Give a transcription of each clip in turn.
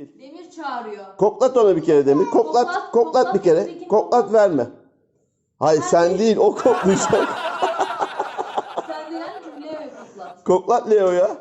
Demir çağırıyor. Koklat onu bir kere Demir. Koklat, Koklat, koklat bir koklat, kere. Tekin, Koklat verme. Hayır sen değil o koklayacak. Sen de yani cümleye koklat. koklat Leo ya.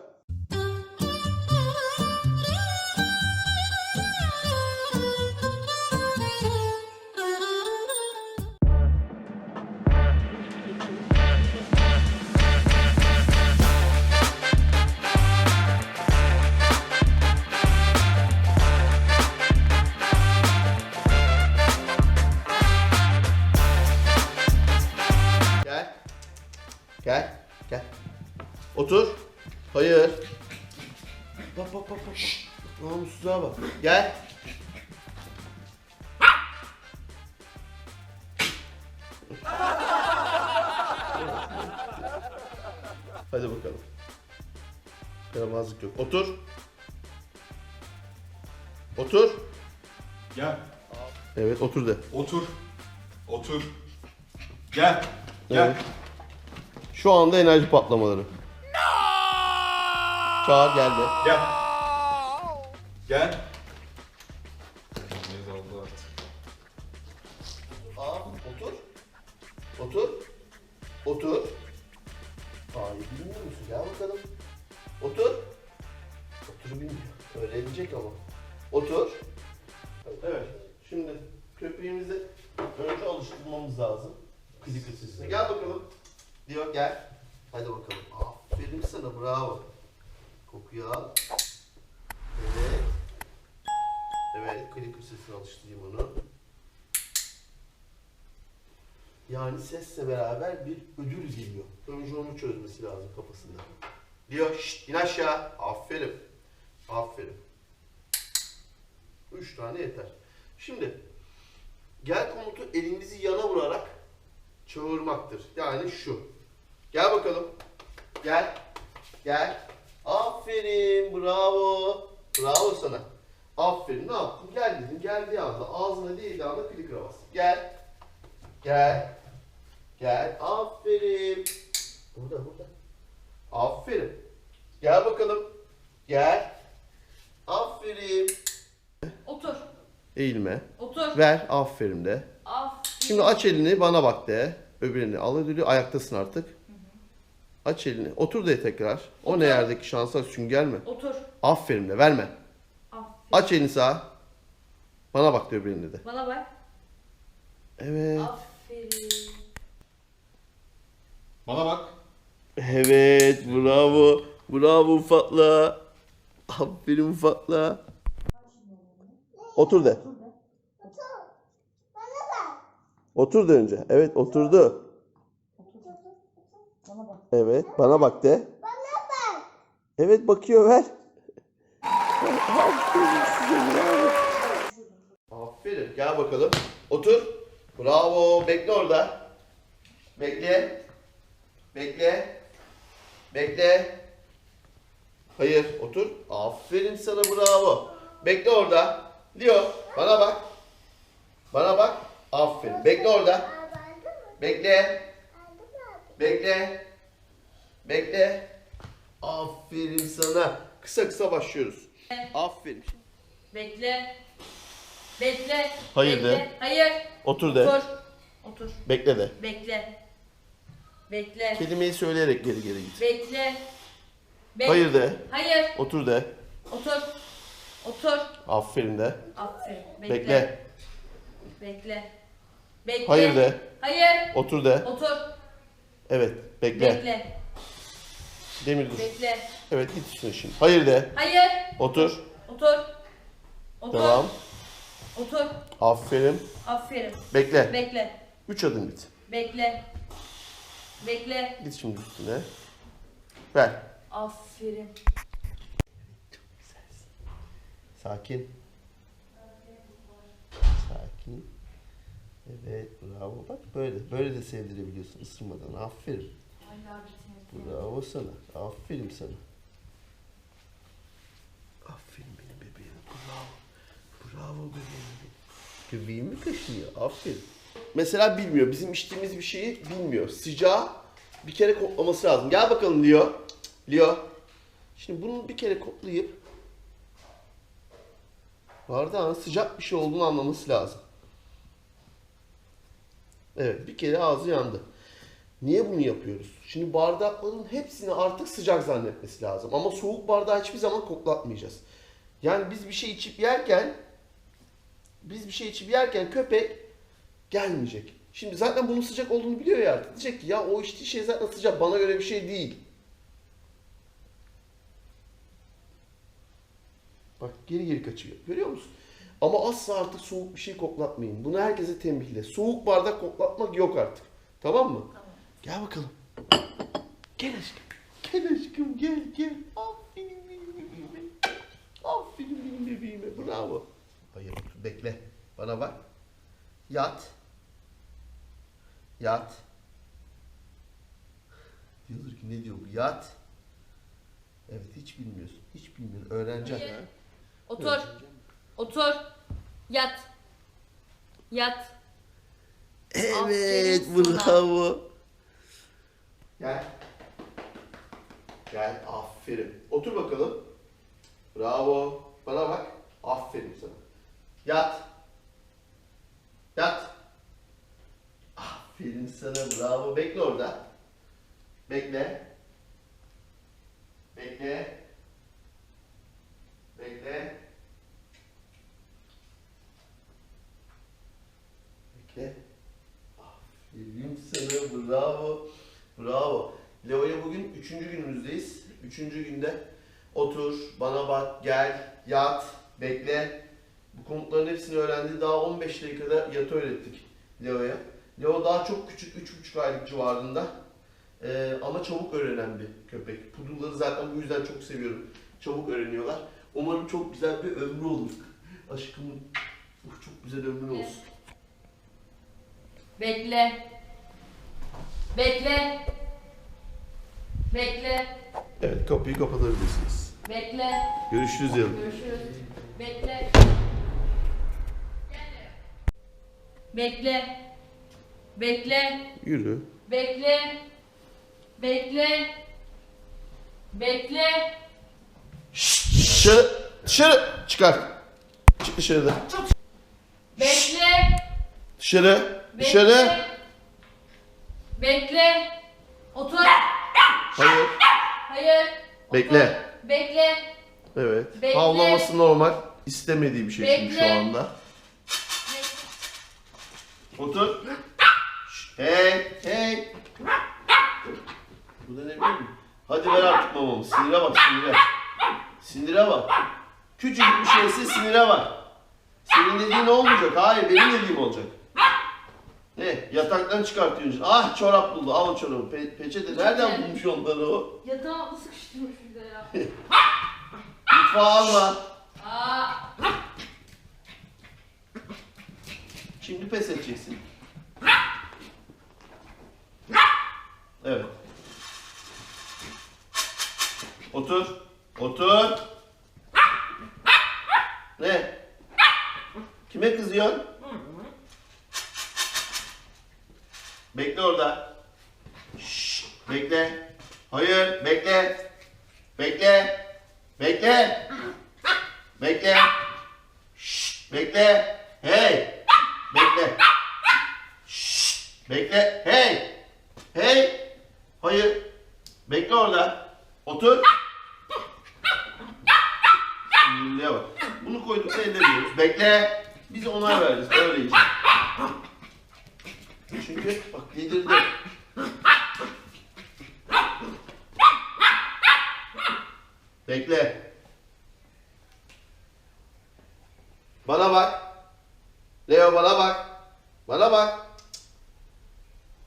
Hadi bakalım. Yaramazlık yok. Otur. Otur. Gel. Evet otur de. Otur. Otur. Gel. Gel. Evet. Şu anda enerji patlamaları. Çağır geldi. Gel. Gel. Ne oldu artık? Aa, otur. Otur. Otur. Bakalım. Otur. Otur bilmiyor. Öğrenecek ama. Otur. Evet. Şimdi köpeğimizi önce alıştırmamız lazım. Clicker sesine. Gel bakalım. Diyor gel. Hadi bakalım. Aferin sana bravo. Kokuyu al. Evet. Evet, clicker sesine alıştırayım onu. Yani sesle beraber bir ödül geliyor. Önce onu çözmesi lazım kafasında. Diyor şşt in aşağı. Aferin. Aferin. Üç tane yeter. Şimdi gel komutu elimizi yana vurarak çağırmaktır. Yani şu. Gel bakalım. Gel. Gel. Aferin. Bravo. Bravo sana. Aferin. Ne yaptın? Gel dedim. Geldiği anda ağzına değdiği anda klikra bas. Gel. Gel. Gel. Aferin. Burada burada. Aferin. Gel bakalım. Gel. Aferin. Otur. Eğilme. Otur. Ver. Aferin de. Aferin. Şimdi aç elini bana bak de. Öbürünü al ödülü. Ayaktasın artık. Aç elini. Otur de tekrar. O Otur. ne yerdeki şansa sünger mi? Otur. Aferin de. Verme. Aferin. Aç elini sağa. Bana bak de öbürünü de. Bana bak. Evet. Aferin. Bana bak. Evet. Bravo. Bravo ufakla. Aferin ufakla. Otur de. Otur de önce. Evet oturdu. Evet bana bak de. Evet bakıyor ver. Aferin size bravo. Aferin gel bakalım. Otur. Bravo bekle orada. Bekle. Bekle. Bekle. Hayır otur. Aferin sana bravo. Bekle orada. Leo bana bak. Bana bak. Aferin. Bekle orada. Bekle. Bekle. Bekle. Aferin sana. Kısa kısa başlıyoruz. Aferin. Bekle. Bekle. Hayır Bekle. de. Hayır. Otur Otur. Otur. Bekle de. Bekle. Bekle. Kelimeyi söyleyerek geri geri git. Bekle. Bek- Hayır de. Hayır. Otur de. Otur. Otur. Aferin de. Aferin. Bekle. Bekle. Bekle. Bekle. Hayır de. Hayır. Otur de. Otur. Evet. Bekle. Bekle. Demir dur. Bekle. Evet git üstüne şimdi. Hayır de. Hayır. Otur. Otur. Otur. Devam. Otur. Aferin. Aferin. Bekle. Bekle. Üç adım git. Bekle. Bekle. Git şimdi üstüne. Ver. Aferin. Sakin. Sakin. Evet bravo. Bak böyle. Böyle de sevdirebiliyorsun ısırmadan. Aferin. Bravo sana. Aferin sana. Aferin benim bebeğim. Bravo. Bravo bebeğim. benim. Göbeğim mi kaşınıyor? Aferin. Mesela bilmiyor. Bizim içtiğimiz bir şeyi bilmiyor. Sıcağı bir kere koklaması lazım. Gel bakalım Leo. Leo. Şimdi bunu bir kere koklayıp Bardağın sıcak bir şey olduğunu anlaması lazım. Evet bir kere ağzı yandı. Niye bunu yapıyoruz? Şimdi bardakların hepsini artık sıcak zannetmesi lazım. Ama soğuk bardağı hiçbir zaman koklatmayacağız. Yani biz bir şey içip yerken biz bir şey içip yerken köpek gelmeyecek. Şimdi zaten bunun sıcak olduğunu biliyor ya artık. Diyecek ki ya o içtiği şey zaten sıcak bana göre bir şey değil. Bak geri geri kaçıyor. Görüyor musun? Ama asla artık soğuk bir şey koklatmayın. Bunu herkese tembihle. Soğuk bardak koklatmak yok artık. Tamam mı? Tamam. Gel bakalım. Gel aşkım. Gel aşkım gel gel. Aferin benim bebeğime. Aferin benim bebeğime. Bravo. Hayır bekle. Bana bak. Yat. Yat. Diyordur ki ne diyor bu? Yat. Evet hiç bilmiyorsun. Hiç bilmiyorsun. Öğreneceksin. Otur. Otur. Yat. Yat. Evet Aferin sana. bravo. Gel. Gel aferin. Otur bakalım. Bravo. Bana bak. Aferin sana. Yat. Yat. Aferin sana bravo. Bekle orada. Bekle. Bekle. Bekle. Bekle. Aferin sana bravo. Bravo. Leo'ya bugün üçüncü günümüzdeyiz. Üçüncü günde otur, bana bak, gel, yat, bekle. Bu komutların hepsini öğrendi. Daha 15 dakikada yatı öğrettik Leo'ya. Leo daha çok küçük, 3,5 aylık civarında. Ee, ama çabuk öğrenen bir köpek. Pudulları zaten bu yüzden çok seviyorum. Çabuk öğreniyorlar. Umarım çok güzel bir ömrü olur. Aşkımın uh, çok güzel ömrü olsun. Bekle. Bekle. Bekle. Evet kapıyı kapatabilirsiniz. Bekle. Görüşürüz yarın. Görüşürüz. Bekle. Bekle. Bekle. Yürü. Bekle. Bekle. Bekle. Dışarı, dışarı çıkar. Çık dışarıda. Bekle. Dışarı, dışarı. Bekle. Otur. Hayır. Hayır. Bekle. Bekle. Evet. Bekle. Havlaması normal. İstemediği bir şey şimdi şu Bekle. anda. Otur. Hey, hey. Bu da ne biliyor musun? Hadi ver artık mamamı. Sinire bak, sinire. Sinire bak. Küçücük bir şeyse sinire bak. Senin dediğin olmayacak. Hayır, benim dediğim olacak. Ne? Yataktan çıkartıyorsun. Ah çorap buldu. Al o çorabı. Pe- peçete nereden bulmuş onları o? Yatağımı sıkıştırmış bir de ya. Mutfağa alma. Aa. Şimdi pes edeceksin. Evet. Otur. Otur. Ne? Kime kızıyorsun? Bekle orada. Şşş, bekle. Hayır, bekle. Bekle. Bekle. Bekle. Şşş, bekle. Hey. Bekle. Şşş, bekle. Hey. Hey. Hayır. Bekle orada. Otur. Sinirliğe bak. Bunu koyduk da ellemiyoruz. Bekle. Biz onay veririz. Öyle yiyeceğiz. Çünkü bak yedirdi. Bekle. Bana bak. Leo bana bak. Bana bak.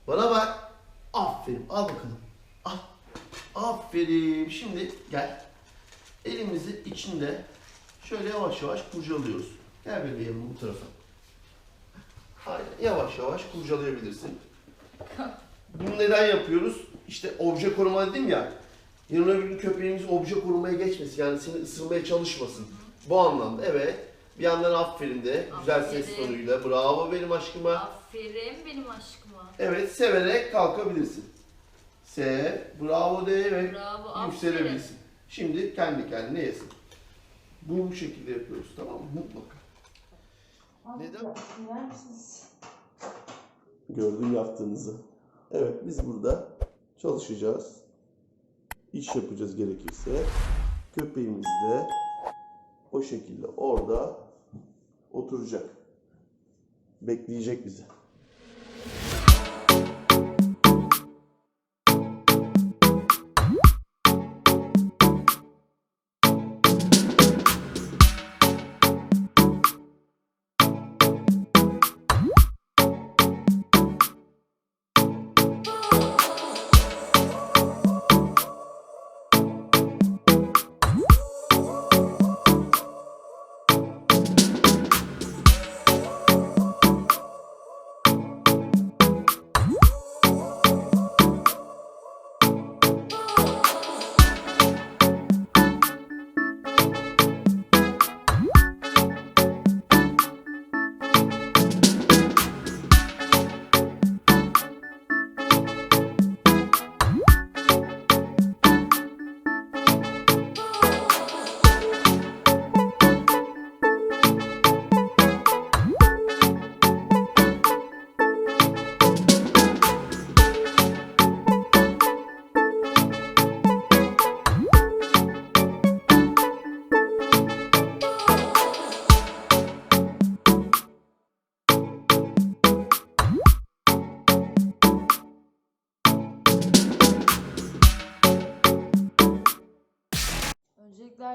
Bana bak. Aferin. Al bakalım. Al. Aferin. Şimdi gel. Elimizi içinde şöyle yavaş yavaş kurcalıyoruz. Gel bebeğim bu tarafa. Aynen. Yavaş yavaş kurcalayabilirsin. Bunu neden yapıyoruz? İşte obje koruma dedim ya. Yarın öbür gün köpeğimiz obje korumaya geçmesin. Yani seni ısırmaya çalışmasın. Bu anlamda evet. Bir yandan aferin de. Güzel ses Aferin. tonuyla. Bravo benim aşkıma. Aferin benim aşkıma. Evet severek kalkabilirsin. Sev. Bravo de evet. Bravo, aferin. Yükselebilirsin. Şimdi kendi kendine yesin. Bunu bu şekilde yapıyoruz tamam mı? Mutlaka. Neden? Ver misiniz? Gördüm yaptığınızı. Evet biz burada çalışacağız. İş yapacağız gerekirse. Köpeğimiz de o şekilde orada oturacak. Bekleyecek bizi.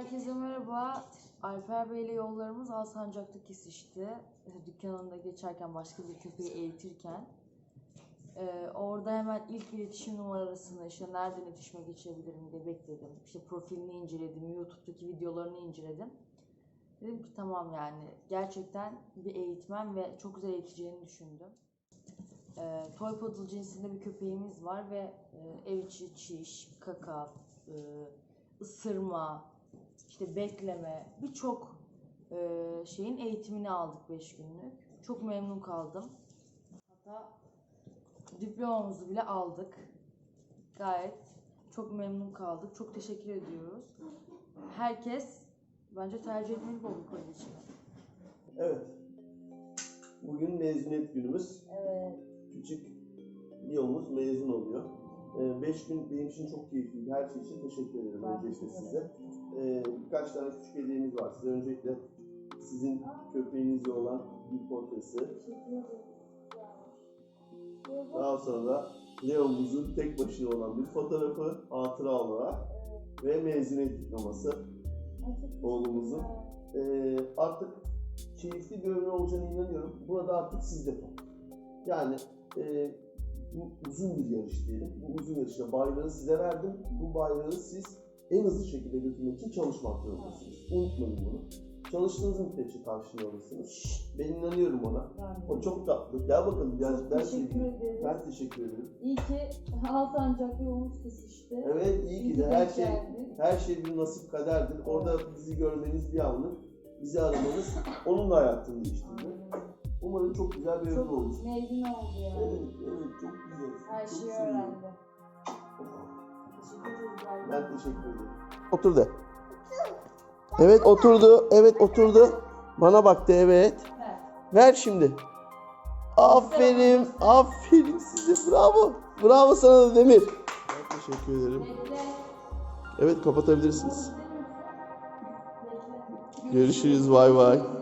Herkese merhaba. Alper Bey ile yollarımız Alsancak'ta kesişti. Dükkanında geçerken başka bir köpeği eğitirken. Ee, orada hemen ilk iletişim numarasını işte nereden iletişime geçebilirim diye bekledim. İşte profilini inceledim, YouTube'daki videolarını inceledim. Dedim ki tamam yani gerçekten bir eğitmen ve çok güzel eğiteceğini düşündüm. Ee, Toy Poodle cinsinde bir köpeğimiz var ve e, ev içi çiş, kaka, e, ısırma, işte bekleme birçok e, şeyin eğitimini aldık 5 günlük. Çok memnun kaldım. Hatta diplomamızı bile aldık. Gayet çok memnun kaldık. Çok teşekkür ediyoruz. Herkes bence tercih etmeli bu için. Evet. Bugün mezuniyet günümüz. Evet. Küçük Leo'muz mezun oluyor. 5 gün benim için çok keyifliydi. Her şey için teşekkür ederim öncelikle size. Ee, birkaç tane küçük hediyemiz var size. Öncelikle sizin köpeğinizle olan bir portresi. Daha sonra Leo'muzun tek başına olan bir fotoğrafı hatıra olarak ve mezuniyet diploması oğlumuzun. Ee, artık keyifli bir ömür olacağına inanıyorum. Burada artık siz de Yani e, bu uzun bir yarış diyelim. Bu uzun yarışta bayrağı size verdim. Bu bayrağı siz en hızlı şekilde götürmek için çalışmak zorundasınız. Unutmayın bunu. Çalıştığınız müddetçe karşılığını alırsınız. Ben inanıyorum ona. O çok tatlı. Gel bakalım. Gel, ben, teşekkür ederim. ben teşekkür ederim. İyi ki Alsancak'ta yolumuz kesişti. Evet iyi ki de her şey geldik. her şey bir nasip kaderdir. Orada bizi görmeniz bir anlık. Bizi aramanız onun da hayatını değiştirdi. Umarım çok güzel bir ömür olur. Çok mezun oldu yani. Evet, evet çok güzel. Her çok şeyi sevindim. Ben teşekkür ederim. Otur de. Evet oturdu. Evet oturdu. Bana baktı evet. Ver şimdi. Aferin. Aferin size. Bravo. Bravo sana da Demir. Ben teşekkür ederim. Evet kapatabilirsiniz. Görüşürüz. Bay bay.